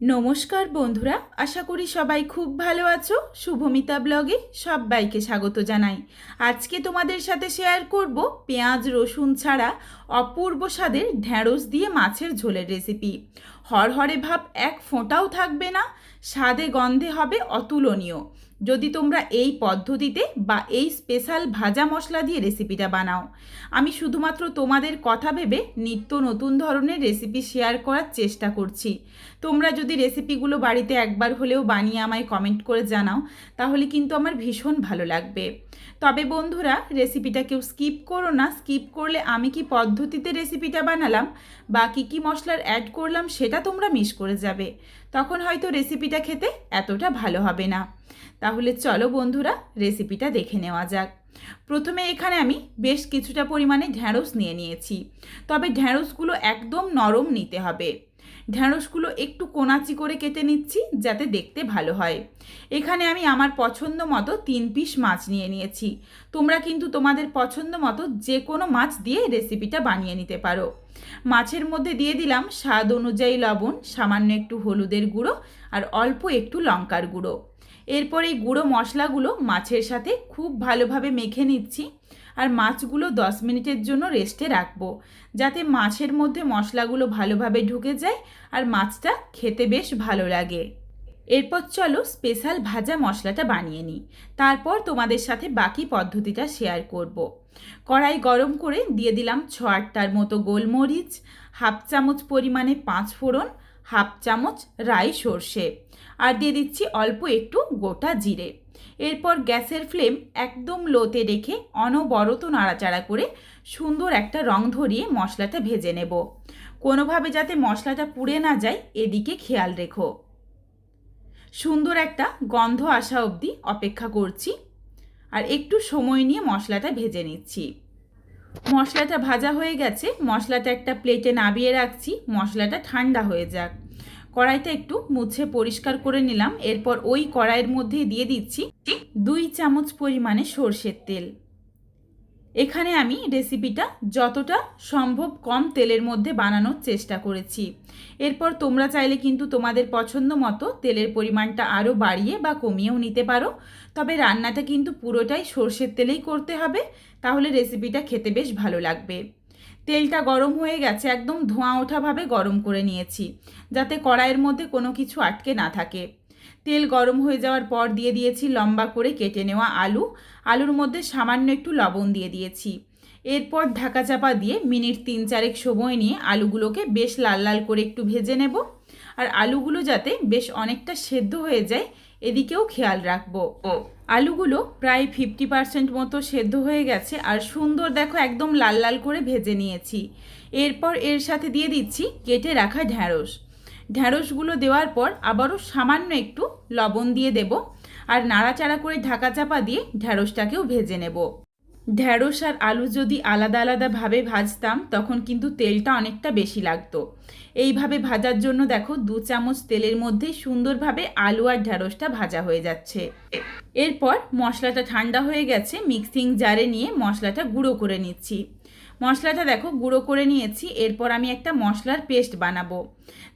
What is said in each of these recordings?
নমস্কার বন্ধুরা, আশা করি সবাই খুব ভালো আছো। শুভমিতা ব্লগে সবাইকে স্বাগত জানাই। আজকে তোমাদের সাথে শেয়ার করব পেঁয়াজ, রসুন ছাড়া অপূর্ব স্বাদের ঢ্যাঁড়স দিয়ে মাছের ঝোলের রেসিপি হরহরে ভাব এক ফোঁটাও থাকবে না, স্বাদে গন্ধে হবে অতুলনীয়। যদি তোমরা এই পদ্ধতিতে বা এই স্পেশাল ভাজা মশলা দিয়ে রেসিপিটা বানাও। আমি শুধুমাত্র তোমাদের কথা ভেবে নিত্য নতুন ধরনের রেসিপি শেয়ার করার চেষ্টা করছি। তোমরা যদি রেসিপিগুলো বাড়িতে একবার হলেও বানিয়ে আমায় কমেন্ট করে জানাও, তাহলে কিন্তু আমার ভীষণ ভালো লাগবে। তবে বন্ধুরা রেসিপিটা কেউ স্কিপ করো না। স্কিপ করলে আমি কি পদ্ধতিতে রেসিপিটা বানালাম বা কী কী মশলার অ্যাড করলাম সেটা তোমরা মিস করে যাবে। তখন হয়তো রেসিপিটা খেতে এতটা ভালো হবে না। তাহলে চলো বন্ধুরা রেসিপিটা দেখে নেওয়া যাক। প্রথমে এখানে আমি বেশ কিছুটা পরিমাণে ঢ্যাঁড়স নিয়ে নিয়েছি। তবে ঢ্যাঁড়সগুলো একদম নরম নিতে হবে। ঢ্যাঁড়সগুলো একটু কোনাচি করে কেটে নিচ্ছি যাতে দেখতে ভালো হয়। এখানে আমি আমার পছন্দ মতো তিন পিস মাছ নিয়ে নিয়েছি। তোমরা কিন্তু তোমাদের পছন্দ মতো যে কোনো মাছ দিয়ে রেসিপিটা বানিয়ে নিতে পারো। মাছের মধ্যে দিয়ে দিলাম স্বাদ অনুযায়ী লবণ, সামান্য একটু হলুদের গুঁড়ো আর অল্প একটু লঙ্কার গুঁড়ো। এরপর এই গুঁড়ো মশলাগুলো মাছের সাথে খুব ভালোভাবে মেখে নিচ্ছি। আর মাছগুলো দশ মিনিটের জন্য রেস্টে রাখব, যাতে মাছের মধ্যে মশলাগুলো ভালোভাবে ঢুকে যায় আর মাছটা খেতে বেশ ভালো লাগে। এরপর চলো স্পেশাল ভাজা মশলাটা বানিয়ে নিই। তারপর তোমাদের সাথে বাকি পদ্ধতিটা শেয়ার করব। কড়াই গরম করে দিয়ে দিলাম ছ আটটার মতো গোলমরিচ, হাফ চামচ পরিমাণে পাঁচ ফোড়ন, হাফ চামচ রাই সর্ষে, আর দিয়ে দিচ্ছি অল্প একটু গোটা জিরে। এরপর গ্যাসের ফ্লেম একদম লোতে রেখে অনবরত নাড়াচাড়া করে সুন্দর একটা রং ধরিয়ে মশলাটা ভেজে নেব। কোনোভাবে যাতে মশলাটা পুড়ে না যায়, এদিকে খেয়াল রেখো। সুন্দর একটা গন্ধ আসা অবধি অপেক্ষা করছি আর একটু সময় নিয়ে মশলাটা ভেজে নিচ্ছি। মশলাটা ভাজা হয়ে গেছে, মশলাটা একটা প্লেটে নাবিয়ে রাখছি, মশলাটা ঠান্ডা হয়ে যাক। কড়াইটা একটু মুছে পরিষ্কার করে নিলাম। এরপর ওই কড়াইয়ের মধ্যে দিয়ে দিচ্ছি দুই চামচ পরিমাণে সর্ষের তেল। এখানে আমি রেসিপিটা যতটা সম্ভব কম তেলের মধ্যে বানানোর চেষ্টা করেছি। এরপর তোমরা চাইলে কিন্তু তোমাদের পছন্দ মতো তেলের পরিমাণটা আরও বাড়িয়ে বা কমিয়েও নিতে পারো। তবে রান্নাটা কিন্তু পুরোটাই সর্ষের তেলেই করতে হবে। তাহলে রেসিপিটা খেতে বেশ ভালো লাগবে। তেলটা গরম হয়ে গেছে, একদম ধোঁয়া ওঠাভাবে গরম করে নিয়েছি, যাতে কড়াইয়ের মধ্যে কোনো কিছু আটকে না থাকে। তেল গরম হয়ে যাওয়ার পর দিয়ে দিয়েছি লম্বা করে কেটে নেওয়া আলু, আলুর মধ্যে সামান্য একটু লবণ দিয়ে দিয়েছি। এরপর ঢাকা চাপা দিয়ে মিনিট তিন চারেক সময় নিয়ে আলুগুলোকে বেশ লাল লাল করে একটু ভেজে নেব, আর আলুগুলো যাতে বেশ অনেকটা সেদ্ধ হয়ে যায়, এদিকেও খেয়াল রাখব। আলুগুলো প্রায় ফিফটি পারসেন্ট মতো সেদ্ধ হয়ে গেছে আর সুন্দর দেখো একদম লাল লাল করে ভেজে নিয়েছি। এরপর এর সাথে দিয়ে দিচ্ছি কেটে রাখা ঢ্যাঁড়স। ঢ্যাঁড়সগুলো দেওয়ার পর আবারও সামান্য একটু লবণ দিয়ে দেব আর নাড়াচাড়া করে ঢাকা চাপা দিয়ে ঢ্যাঁড়সটাকেও ভেজে নেব। ঢ্যাঁড়স আর আলু যদি আলাদা আলাদাভাবে ভাজতাম, তখন কিন্তু তেলটা অনেকটা বেশি লাগতো। এইভাবে ভাজার জন্য দেখো, দু চামচ তেলের মধ্যে সুন্দরভাবে আলু আর ঢ্যাঁড়সটা ভাজা হয়ে যাচ্ছে। এরপর মশলাটা ঠান্ডা হয়ে গেছে, মিক্সিং জারে নিয়ে মশলাটা গুঁড়ো করে নিচ্ছি। মশলাটা দেখো, গুঁড়ো করে নিয়েছি, এরপর আমি একটা মশলার পেস্ট বানাবো।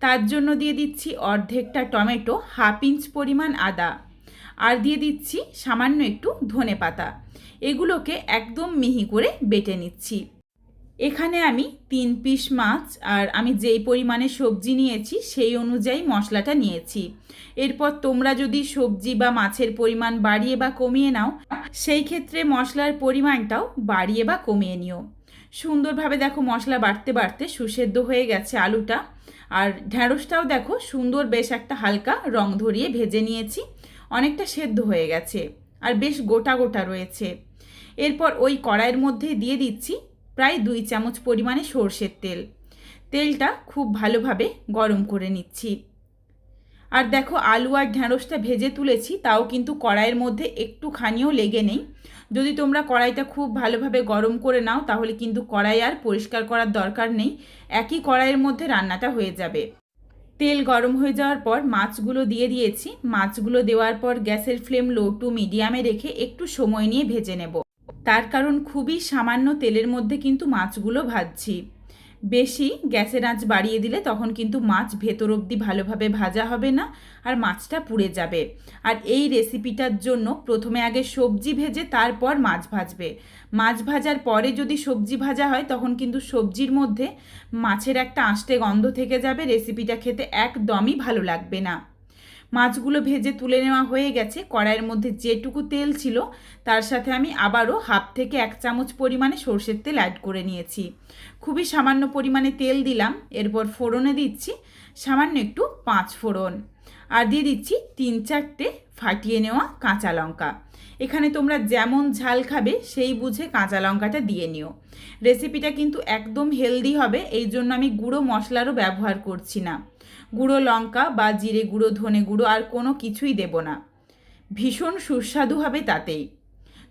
তার জন্য দিয়ে দিচ্ছি অর্ধেকটা টমেটো, হাফ ইঞ্চ পরিমাণ আদা। আর দিয়ে দিচ্ছি সামান্য একটু ধনে পাতা এগুলোকে একদম মিহি করে বেটে নিচ্ছি। এখানে আমি তিন পিস মাছ আর আমি যেই পরিমাণে সবজি নিয়েছি সেই অনুযায়ী মশলাটা নিয়েছি। এরপর তোমরা যদি সবজি বা মাছের পরিমাণ বাড়িয়ে বা কমিয়ে নাও, সেই ক্ষেত্রে মশলার পরিমাণটাও বাড়িয়ে বা কমিয়ে নিও। সুন্দরভাবে দেখো মশলা বাড়তে বাড়তে সুসেদ্ধ হয়ে গেছে আলুটা। আর ঢ্যাঁড়সটাও দেখো সুন্দর বেশ একটা হালকা রং ধরিয়ে ভেজে নিয়েছি। অনেকটা সেদ্ধ হয়ে গেছে। আর বেশ গোটা গোটা রয়েছে। এরপর ওই কড়াইয়ের মধ্যে দিয়ে দিচ্ছি প্রায় দুই চামচ পরিমাণে সর্ষের তেল। তেলটা খুব ভালোভাবে গরম করে নিচ্ছি। আর দেখো আলু আর ঢ্যাঁড়সটা ভেজে তুলেছি, তাও কিন্তু কড়াইয়ের মধ্যে একটুখানিও লেগে নেই। যদি তোমরা কড়াইটা খুব ভালোভাবে গরম করে নাও, তাহলে কিন্তু কড়াই আর পরিষ্কার করার দরকার নেই, একই কড়াইয়ের মধ্যে রান্নাটা হয়ে যাবে। তেল গরম হয়ে যাওয়ার পর মাছগুলো দিয়ে দিয়েছি। মাছগুলো দেওয়ার পর গ্যাসের ফ্লেম লো টু মিডিয়ামে রেখে একটু সময় নিয়ে ভেজে নেব। তার কারণ খুবই সামান্য তেলের মধ্যে কিন্তু মাছগুলো ভাজছি। বেশি গ্যাসের আঁচ বাড়িয়ে দিলে তখন কিন্তু মাছ ভেতর অবধি ভালোভাবে ভাজা হবে না আর মাছটা পুড়ে যাবে। আর এই রেসিপিটার জন্য প্রথমে আগে সবজি ভেজে তারপর মাছ ভাজবে। মাছ ভাজার পরে যদি সবজি ভাজা হয় তখন কিন্তু সবজির মধ্যে মাছের একটা আঁশটে গন্ধ থেকে যাবে। রেসিপিটা খেতে একদমই ভালো লাগবে না। মাছগুলো ভেজে তুলে নেওয়া হয়ে গেছে। কড়াইয়ের মধ্যে যেটুকু তেল ছিল, তার সাথে আমি আবারও হাফ থেকে এক চামচ পরিমাণে সর্ষের তেল অ্যাড করে নিয়েছি। খুবই সামান্য পরিমাণে তেল দিলাম, এরপর ফোড়নে দিচ্ছি সামান্য একটু পাঁচ ফোড়ন। আর দিয়ে দিচ্ছি তিন চারটে ফাটিয়ে নেওয়া কাঁচা লঙ্কা। এখানে তোমরা যেমন ঝাল খাবে, সেই বুঝে কাঁচা লঙ্কাটা দিয়ে নিও। রেসিপিটা কিন্তু একদম হেলদি হবে এই জন্য আমি গুঁড়ো মশলারও ব্যবহার করছি না। গুঁড়ো লঙ্কা বা জিরে গুঁড়ো, ধনে গুঁড়ো আর কোনো কিছুই দেব না। ভীষণ সুস্বাদু হবে তাতেই।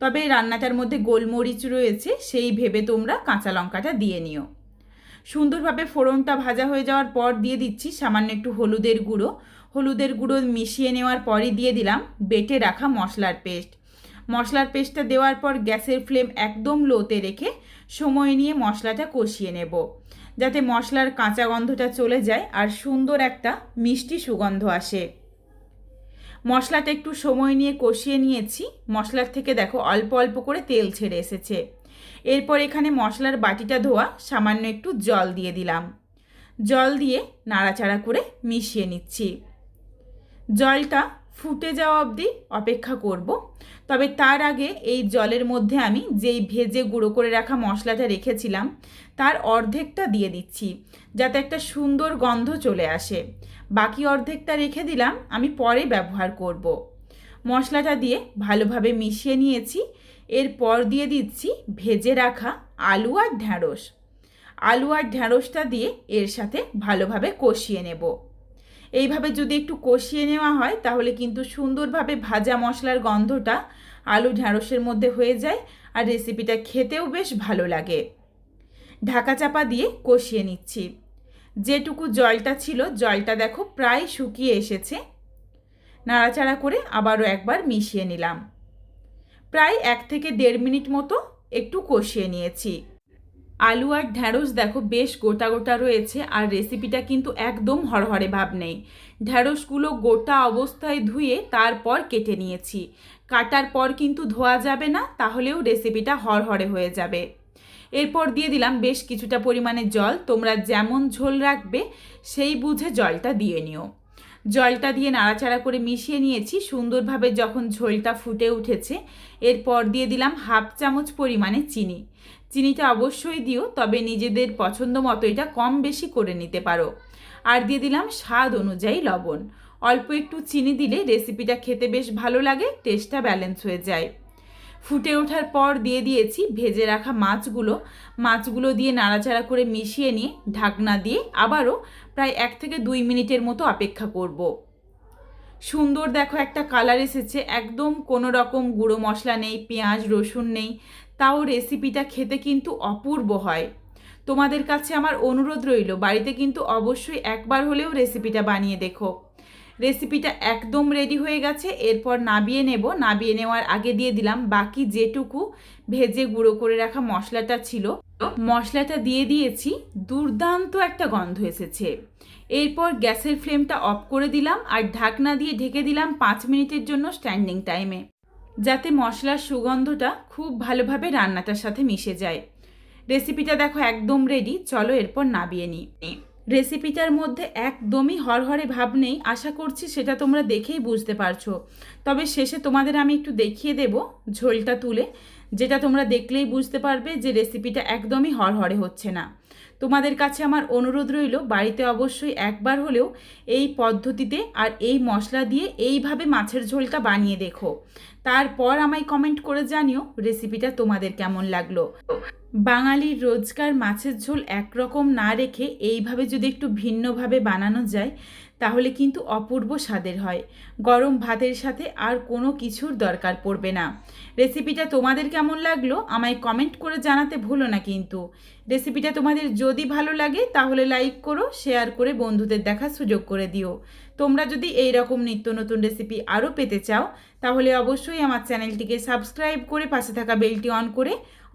তবে রান্নাটার মধ্যে গোলমরিচ রয়েছে, সেই ভেবে তোমরা কাঁচা লঙ্কাটা দিয়ে নিও। সুন্দরভাবে ফোড়নটা ভাজা হয়ে যাওয়ার পর দিয়ে দিচ্ছি সামান্য একটু হলুদের গুঁড়ো। হলুদের গুঁড়ো মিশিয়ে নেওয়ার পরই দিয়ে দিলাম বেটে রাখা মশলার পেস্ট। মশলার পেস্টটা দেওয়ার পর গ্যাসের ফ্লেম একদম লোতে রেখে সময় নিয়ে মশলাটা কষিয়ে নেব। যাতে মশলার কাঁচা গন্ধটা চলে যায় আর সুন্দর একটা মিষ্টি সুগন্ধ আসে। মশলাটা একটু সময় নিয়ে কষিয়ে নিয়েছি। মশলার থেকে দেখো অল্প অল্প করে তেল ছেড়ে এসেছে। এরপর এখানে মশলার বাটিটা ধোয়া, সামান্য একটু জল দিয়ে দিলাম। জল দিয়ে নাড়াচাড়া করে মিশিয়ে নিচ্ছি। জলটা ফুটে যাওয়া অবধি অপেক্ষা করব। তবে তার আগে এই জলের মধ্যে আমি যেই ভেজে গুঁড়ো করে রাখা মশলাটা রেখেছিলাম তার অর্ধেকটা দিয়ে দিচ্ছি, যাতে একটা সুন্দর গন্ধ চলে আসে। বাকি অর্ধেকটা রেখে দিলাম, আমি পরে ব্যবহার করব। মশলাটা দিয়ে ভালোভাবে মিশিয়ে নিয়েছি, এরপর দিয়ে দিচ্ছি ভেজে রাখা আলু আর ঢ্যাঁড়স। আলু আর ঢ্যাঁড়সটা দিয়ে এর সাথে ভালোভাবে কষিয়ে নেব। এইভাবে যদি একটু কষিয়ে নেওয়া হয়, তাহলে কিন্তু সুন্দরভাবে ভাজা মশলার গন্ধটা আলু ঢ্যাঁড়সের মধ্যে হয়ে যায়, আর রেসিপিটা খেতেও বেশ ভালো লাগে। ঢাকা চাপা দিয়ে কষিয়ে নিচ্ছি। যেটুকু জলটা ছিল, জলটা দেখো প্রায় শুকিয়ে এসেছে। নাড়াচাড়া করে আবারও একবার মিশিয়ে নিলাম। প্রায় এক থেকে দেড় মিনিট মতো একটু কষিয়ে নিয়েছি। আলু আর ঢ্যাঁড়স দেখো বেশ গোটা গোটা রয়েছে আর রেসিপিটা কিন্তু একদম হরহরে ভাব নেই। ঢ্যাঁড়সগুলো গোটা অবস্থায় ধুয়ে তারপর কেটে নিয়েছি। কাটার পর কিন্তু ধোয়া যাবে না, তাহলেও রেসিপিটা হরহরে হয়ে যাবে। এরপর দিয়ে দিলাম বেশ কিছুটা পরিমাণে জল। তোমরা যেমন ঝোল রাখবে, সেই বুঝে জলটা দিয়ে নিও। জলটা দিয়ে নাড়াচাড়া করে মিশিয়ে নিয়েছি। সুন্দরভাবে যখন ঝোলটা ফুটে উঠেছে, এরপর দিয়ে দিলাম হাফ চামচ পরিমাণে চিনি। চিনিটা অবশ্যই দিও, তবে নিজেদের পছন্দ মতো এটা কম বেশি করে নিতে পারো। আর দিয়ে দিলাম স্বাদ অনুযায়ী লবণ। অল্প একটু চিনি দিলে রেসিপিটা খেতে বেশ ভালো লাগে, টেস্টটা ব্যালেন্স হয়ে যায়। ফুটে ওঠার পর দিয়ে দিয়েছি ভেজে রাখা মাছগুলো। মাছগুলো দিয়ে নাড়াচাড়া করে মিশিয়ে নিয়ে ঢাকনা দিয়ে আবারও প্রায় এক থেকে দুই মিনিটের মতো অপেক্ষা করব। সুন্দর দেখো একটা কালার এসেছে, একদম কোনো রকম গুঁড়ো মশলা নেই, পেঁয়াজ, রসুন নেই। তাও রেসিপিটা খেতে কিন্তু অপূর্ব হয়। তোমাদের কাছে আমার অনুরোধ রইল, বাড়িতে কিন্তু অবশ্যই একবার হলেও রেসিপিটা বানিয়ে দেখো। রেসিপিটা একদম রেডি হয়ে গেছে। এরপর নাবিয়ে নেব। নাবিয়ে নেওয়ার আগে দিয়ে দিলাম বাকি যেটুকু ভেজে গুঁড়ো করে রাখা মশলাটা ছিল। মশলাটা দিয়ে দিয়েছি। দুর্দান্ত একটা গন্ধ এসেছে। এরপর গ্যাসের ফ্লেমটা অফ করে দিলাম আর ঢাকনা দিয়ে ঢেকে দিলাম পাঁচ মিনিটের জন্য স্ট্যান্ডিং টাইমে। যাতে মশলার সুগন্ধটা খুব ভালোভাবে রান্নাটার সাথে মিশে যায়। রেসিপিটা দেখো একদম রেডি চলো এরপর নাবিয়ে নিই। রেসিপিটার মধ্যে একদমই হরহরে ভাব নেই, আশা করছি সেটা তোমরা দেখেই বুঝতে পারছ। তবে শেষে তোমাদের আমি একটু দেখিয়ে দেব ঝোলটা তুলে, যেটা তোমরা দেখলেই বুঝতে পারবে যে রেসিপিটা একদমই হরহরে হচ্ছে না। তোমাদের কাছে আমার অনুরোধ রইল, বাড়িতে অবশ্যই একবার হলেও এই পদ্ধতিতে আর এই মশলা দিয়ে এইভাবে মাছের ঝোলটা বানিয়ে দেখো। তারপর আমায় কমেন্ট করে জানিও রেসিপিটা তোমাদের কেমন লাগল। বাঙালির রোজকার মাছের ঝোল একরকম না রেখে এইভাবে যদি একটু ভিন্নভাবে বানানো যায়, তাহলে কিন্তু অপূর্ব স্বাদের হয়। গরম ভাতের সাথে আর কোনো কিছুর দরকার পড়বে না। রেসিপিটা তোমাদের কেমন লাগল আমায় কমেন্ট করে জানাতে ভুলো না কিন্তু। রেসিপিটা তোমাদের যদি ভালো লাগে, তাহলে লাইক করো, শেয়ার করে বন্ধুদের দেখার সুযোগ করে দিও। তোমরা যদি এই রকম নিত্য নতুন রেসিপি আরও পেতে চাও, তাহলে অবশ্যই আমার চ্যানেলটিকে সাবস্ক্রাইব করে পাশে থাকা বেলটি অন করে